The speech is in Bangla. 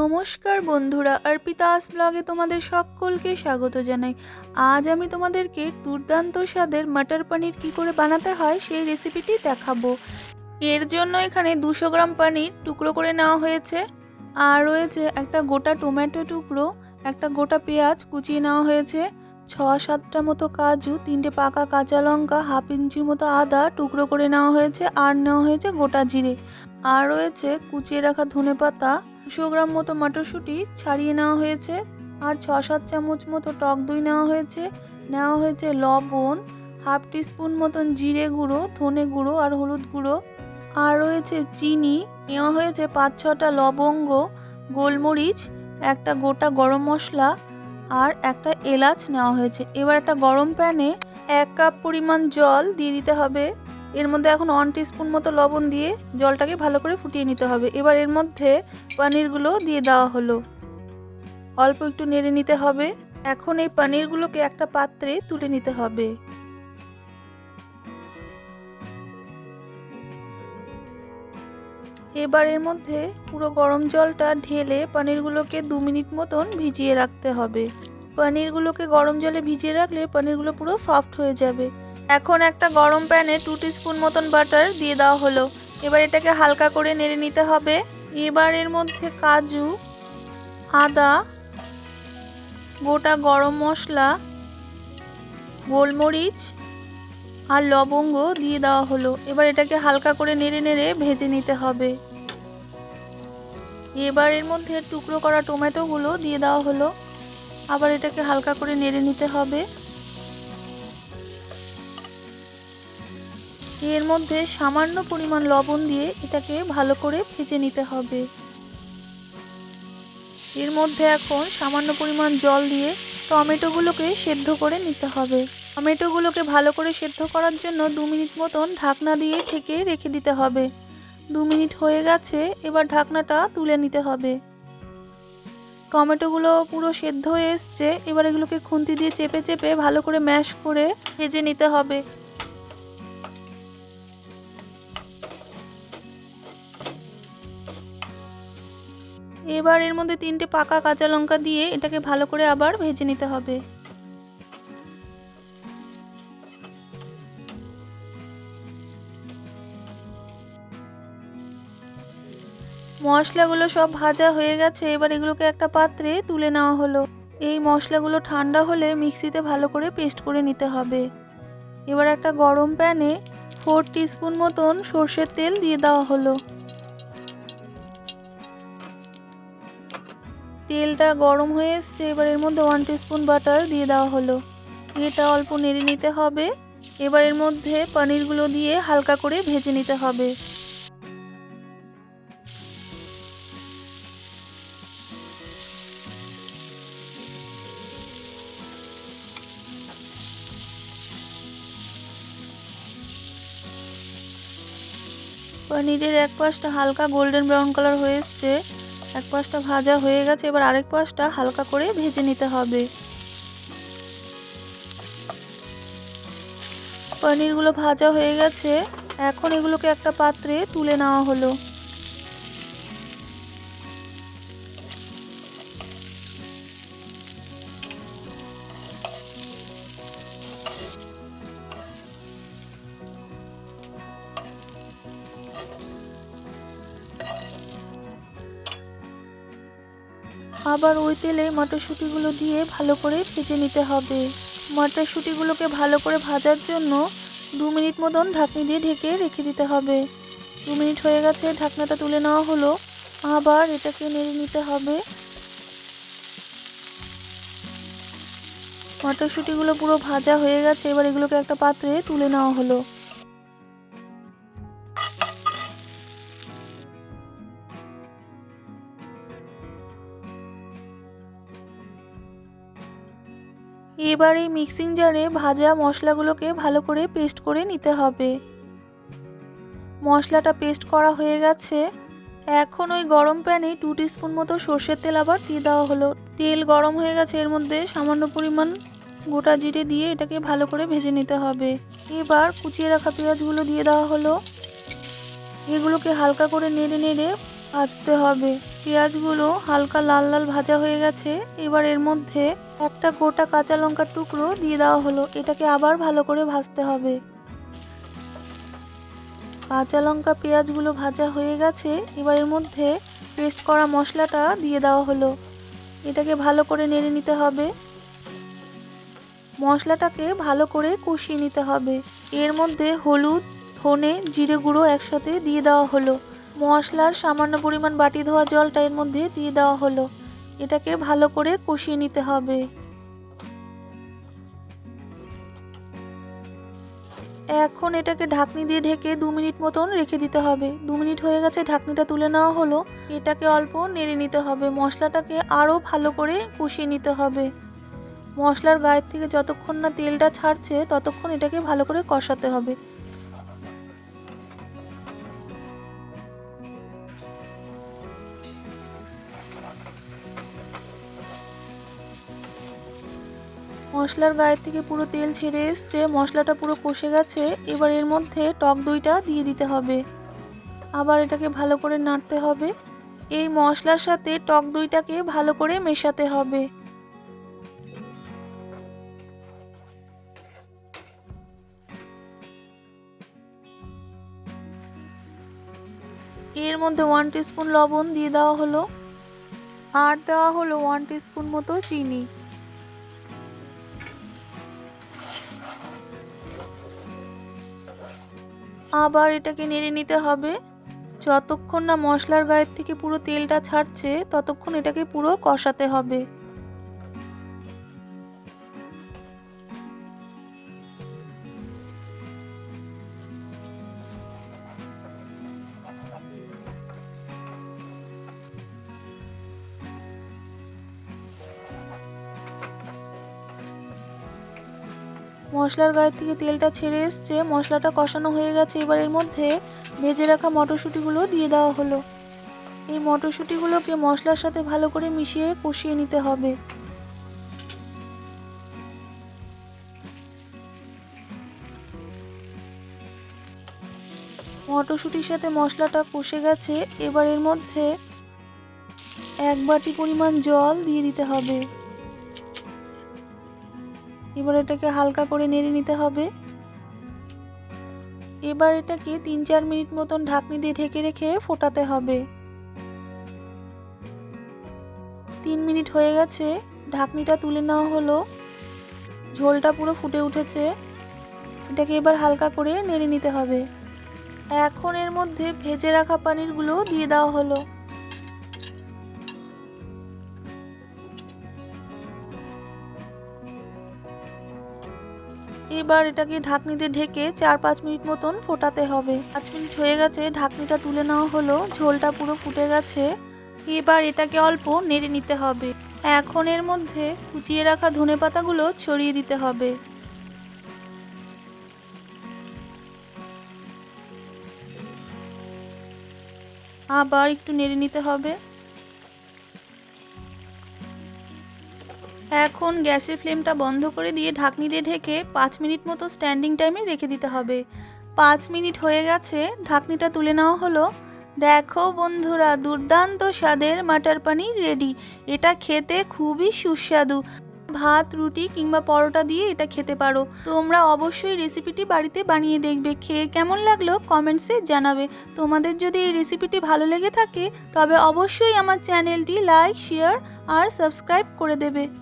নমস্কার বন্ধুরা, অর্পিতা আস ব্লগে তোমাদের সকলকে স্বাগত জানাই। আজ আমি তোমাদেরকে দুর্দান্ত স্বাদের মাটার পনির কি করে বানাতে হয় সেই রেসিপিটি দেখাবো। এর জন্য এখানে দুশো গ্রাম পনির টুকরো করে নেওয়া হয়েছে। আর রয়েছে একটা গোটা টমেটো টুকরো, একটা গোটা পেঁয়াজ কুচিয়ে নেওয়া হয়েছে, ছ সাতটা মতো কাজু, তিনটে পাকা কাঁচা লঙ্কা, হাফ ইঞ্চির মতো আদা টুকরো করে নেওয়া হয়েছে, আর নেওয়া হয়েছে গোটা জিরে। আর রয়েছে কুচিয়ে রাখা ধনে পাতা দুশো গ্রাম মতো মটরশুঁটি ছাড়িয়ে নেওয়া হয়েছে আর ছ সাত চামচ মতো টক দই নেওয়া হয়েছে। নেওয়া হয়েছে লবণ, হাফ টিস্পুন মতন জিরে গুঁড়ো, ধনে গুঁড়ো আর হলুদ গুঁড়ো। আর রয়েছে চিনি। নেওয়া হয়েছে পাঁচ ছটা লবঙ্গ, গোলমরিচ, একটা গোটা গরম মশলা আর একটা এলাচ নেওয়া হয়েছে। এবার একটা গরম প্যানে এক কাপ পরিমাণ জল দিয়ে দিতে হবে। এর মধ্যে এখন ওয়ান টিস্পুন মতো লবণ দিয়ে জলটাকে ভালো করে ফুটিয়ে নিতে হবে। এবার এর মধ্যে পনিরগুলো দিয়ে দেওয়া হলো। অল্প একটু নেড়ে নিতে হবে। এখন এই পনিরগুলোকে একটা পাত্রে তুলে নিতে হবে। এবার এর মধ্যে পুরো গরম জলটা ঢেলে পনিরগুলোকে দু মিনিট মতন ভিজিয়ে রাখতে হবে। পনিরগুলোকে গরম জলে ভিজিয়ে রাখলে পনিরগুলো পুরো সফট হয়ে যাবে। এখন একটা গরম প্যানে টু স্পুন মতন বাটার দিয়ে দেওয়া হলো। এবার এটাকে হালকা করে নেড়ে নিতে হবে। এবার এর মধ্যে কাজু, আদা, গোটা গরম মশলা, গোলমরিচ আর লবঙ্গ দিয়ে দেওয়া হলো। এবার এটাকে হালকা করে নেড়ে নেড়ে ভেজে নিতে হবে। এবার এর মধ্যে টুকরো করা টমেটোগুলো দিয়ে দেওয়া হলো। আবার এটাকে হালকা করে নেড়ে নিতে হবে। এর মধ্যে সামান্য পরিমাণ লবণ দিয়ে এটাকে ভালো করে ভেজে নিতে হবে। এর মধ্যে এখন সামান্য পরিমাণ জল দিয়ে টমেটোগুলোকে সেদ্ধ করে নিতে হবে। টমেটোগুলোকে ভালো করে সেদ্ধ করার জন্য দু মিনিট মতন ঢাকনা দিয়ে থেকে রেখে দিতে হবে। দু মিনিট হয়ে গেছে, এবার ঢাকনাটা তুলে নিতে হবে। টমেটোগুলো পুরো সেদ্ধ হয়ে এসছে, এবার এগুলোকে খুন্তি দিয়ে চেপে চেপে ভালো করে ম্যাশ করে ভেজে নিতে হবে। এবার এর মধ্যে তিনটে পাকা কাঁচা লঙ্কা দিয়ে এটাকে ভালো করে আবার ভেজে নিতে হবে। মশলাগুলো সব ভাজা হয়ে গেছে, এবার এগুলোকে একটা পাত্রে তুলে নেওয়া হলো। এই মশলাগুলো ঠান্ডা হলে মিক্সিতে ভালো করে পেস্ট করে নিতে হবে। এবার একটা গরম প্যানে ফোর টিস্পুন মতন সর্ষের তেল দিয়ে দেওয়া হলো। তেলটা গরম হয়ে এসছে, এবার এর মধ্যে ওয়ান টিস্পুন বাটার দিয়ে দেওয়া হলো। এটা অল্প নেড়ে নিতে হবে। এবার এর মধ্যে পনিরগুলো দিয়ে হালকা করে ভেজে নিতে হবে। পনিরের এক পাশটা হালকা গোল্ডেন ব্রাউন কালার হয়ে এসছে। এক পাশটা ভাজা হয়ে গেছে, এবার আরেক পাশটা হালকা করে ভেজে নিতে হবে। পনিরগুলো ভাজা হয়ে গেছে, এখন এগুলোকে একটা পাত্রে তুলে নেওয়া হলো। আবার ওই তেলে মটরশুঁটিগুলো দিয়ে ভালো করে ভেজে নিতে হবে। মটরশুঁটিগুলোকে ভালো করে ভাজার জন্য দু মিনিট মতন ঢাকনি দিয়ে ঢেকে রেখে দিতে হবে। দু মিনিট হয়ে গেছে, ঢাকনাটা তুলে নেওয়া হলো। আবার এটাকে নেড়ে নিতে হবে। মটরশুঁটিগুলো পুরো ভাজা হয়ে গেছে, এবার এগুলোকে একটা পাত্রে তুলে নেওয়া হলো। এবার এই মিক্সিং জারে ভাজা মশলাগুলোকে ভালো করে পেস্ট করে নিতে হবে। মশলাটা পেস্ট করা হয়ে গেছে। এখন ওই গরম প্যানে টু স্পুন মতো সর্ষের তেল আবার দিয়ে দেওয়া হলো। তেল গরম হয়ে গেছে, এর মধ্যে সামান্য পরিমাণ গোটা জিরে দিয়ে এটাকে ভালো করে ভেজে নিতে হবে। এবার কুচিয়ে রাখা পেঁয়াজগুলো দিয়ে দেওয়া হলো। এগুলোকে হালকা করে নেড়ে নেড়ে ভাজতে হবে। পেঁয়াজগুলো হালকা লাল লাল ভাজা হয়ে গেছে। এবার এর মধ্যে একটা গোটা কাঁচা লঙ্কার টুকরো দিয়ে দেওয়া হলো। এটাকে আবার ভালো করে ভাজতে হবে। কাঁচা লঙ্কা পেঁয়াজগুলো ভাজা হয়ে গেছে। এবার এর মধ্যে পেস্ট করা মশলাটা দিয়ে দেওয়া হলো। এটাকে ভালো করে নেড়ে নিতে হবে। মশলাটাকে ভালো করে কষিয়ে নিতে হবে। এর মধ্যে হলুদ, ধনে, জিরে গুঁড়ো একসাথে দিয়ে দেওয়া হলো। মশলার সামান্য পরিমাণ বাটি ধোয়া জলটা এর মধ্যে দিয়ে দেওয়া হলো। এটাকে ভালো করে কষিয়ে নিতে হবে। এখন এটাকে ঢাকনি দিয়ে ঢেকে দু মিনিট মতন রেখে দিতে হবে। দু মিনিট হয়ে গেছে, ঢাকনিটা তুলে নেওয়া হলো। এটাকে অল্প নেড়ে নিতে হবে। মশলাটাকে আরও ভালো করে কষিয়ে নিতে হবে। মশলার গায়ের থেকে যতক্ষণ না তেলটা ছাড়ছে, ততক্ষণ এটাকে ভালো করে কষাতে হবে। মশলার গায়ের থেকে পুরো তেল ছেড়ে এসছে, মশলাটা পুরো কষে গেছে, এবার এর মধ্যে টক দইটা দিয়ে দিতে হবে। আবার এটাকে ভালো করে নাড়তে হবে। এই মশলার সাথে টক দইটাকে ভালো করে মেশাতে হবে। এর মধ্যে ওয়ান স্পুন লবণ দিয়ে দেওয়া হলো। আর দেওয়া হলো ওয়ান স্পুন মতো চিনি। আবার এটাকে নেড়ে নিতে হবে। যতক্ষণ না মশলার গায়ের থেকে পুরো তেলটা ছাড়ছে, ততক্ষণ এটাকে পুরো কষাতে হবে। মশলার গায়ের থেকে তেলটা ছেড়ে এসছে, মশলাটা কষানো হয়ে গেছে। এবার এর মধ্যে ভেজে রাখা মটরশুঁটিগুলো দিয়ে দেওয়া হলো। এই মটরশুঁটিগুলোকে মশলার সাথে ভালো করে মিশিয়ে কষিয়ে নিতে হবে। মটরশুঁটির সাথে মশলাটা কষে গেছে এবার এর মধ্যে এক বাটি পরিমাণ জল দিয়ে দিতে হবে। এবার এটাকে হালকা করে নেড়ে নিতে হবে। এবার এটাকে তিন চার মিনিট মতন ঢাকনি দিয়ে ঢেকে রেখে ফোটাতে হবে। তিন মিনিট হয়ে গেছে, ঢাকনিটা তুলে নেওয়া হলো। ঝোলটা পুরো ফুটে উঠেছে। এটাকে এবার হালকা করে নেড়ে নিতে হবে। এখন এর মধ্যে ভেজে রাখা পানিরগুলো দিয়ে দেওয়া হলো। এবার এটাকে ঢাকনিতে ঢেকে চার পাঁচ মিনিট মতন ফোটাতে হবে। পাঁচ মিনিট হয়ে গেছে, ঢাকনিটা তুলে নেওয়া হলো, ঝোলটা পুরো ফুটে গেছে। এবার এটাকে অল্প নেড়ে নিতে হবে। এখন এর মধ্যে কুচিয়ে রাখা ধনে পাতাগুলো ছড়িয়ে দিতে হবে। আবার একটু নেড়ে নিতে হবে। এখন গ্যাসের ফ্লেমটা বন্ধ করে দিয়ে ঢাকনি দিয়ে ঢেকে পাঁচ মিনিট মতো স্ট্যান্ডিং টাইমে রেখে দিতে হবে। পাঁচ মিনিট হয়ে গেছে, ঢাকনিটা তুলে নেওয়া হলো। দেখো বন্ধুরা, দুর্দান্ত স্বাদের মাটার পানির রেডি। এটা খেতে খুবই সুস্বাদু। ভাত, রুটি কিংবা পরোটা দিয়ে এটা খেতে পারো। তোমরা অবশ্যই রেসিপিটি বাড়িতে বানিয়ে দেখবে। খেয়ে কেমন লাগল কমেন্টসে জানাবে। তোমাদের যদি এই রেসিপিটি ভালো লেগে থাকে, তবে অবশ্যই আমার চ্যানেলটি লাইক, শেয়ার আর সাবস্ক্রাইব করে দেবে।